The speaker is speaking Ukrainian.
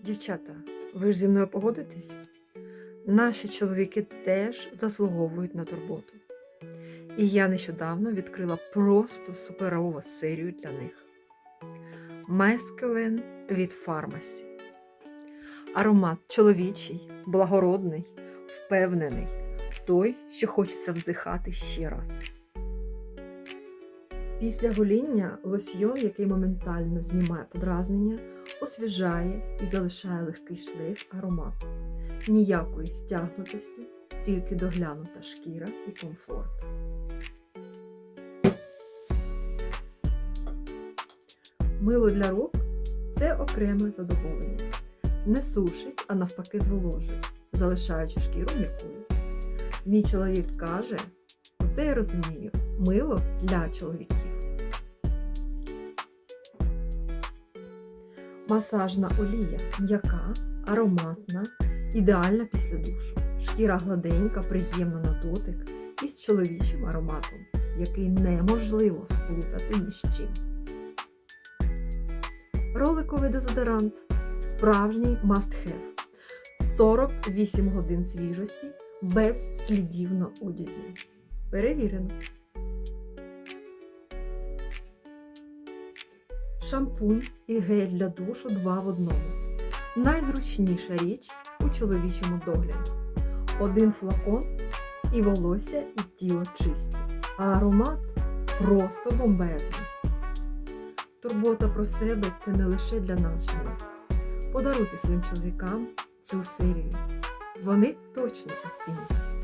Дівчата, ви ж зі мною погодитесь? Наші чоловіки теж заслуговують на турботу. І я нещодавно відкрила просто суперову серію для них. Мескелен від Фармасі. Аромат чоловічий, благородний, впевнений, той, що хочеться вдихати ще раз. Після гоління лосьйон, який моментально знімає подразнення, освіжає і залишає легкий шлейф аромату. Ніякої стягнутості, тільки доглянута шкіра і комфорт. Мило для рук це окреме задоволення. Не сушить, а навпаки зволожує, залишаючи шкіру м'якою. Мій чоловік каже, оце я розумію, мило для чоловіків. Масажна олія м'яка, ароматна, ідеальна після душу. Шкіра гладенька, приємна на дотик і з чоловічим ароматом, який неможливо сплутати ні з чим. Роликовий дезодорант справжній must have. 48 годин свіжості без слідів на одязі. Перевірено. Шампунь і гель для душу два в одному. Найзручніша річ у чоловічому догляді. Один флакон і волосся, і тіло чисті. А аромат просто бомбезний. Турбота про себе це не лише для жінок. Подаруйте своїм чоловікам цю серію. Вони точно оцінять.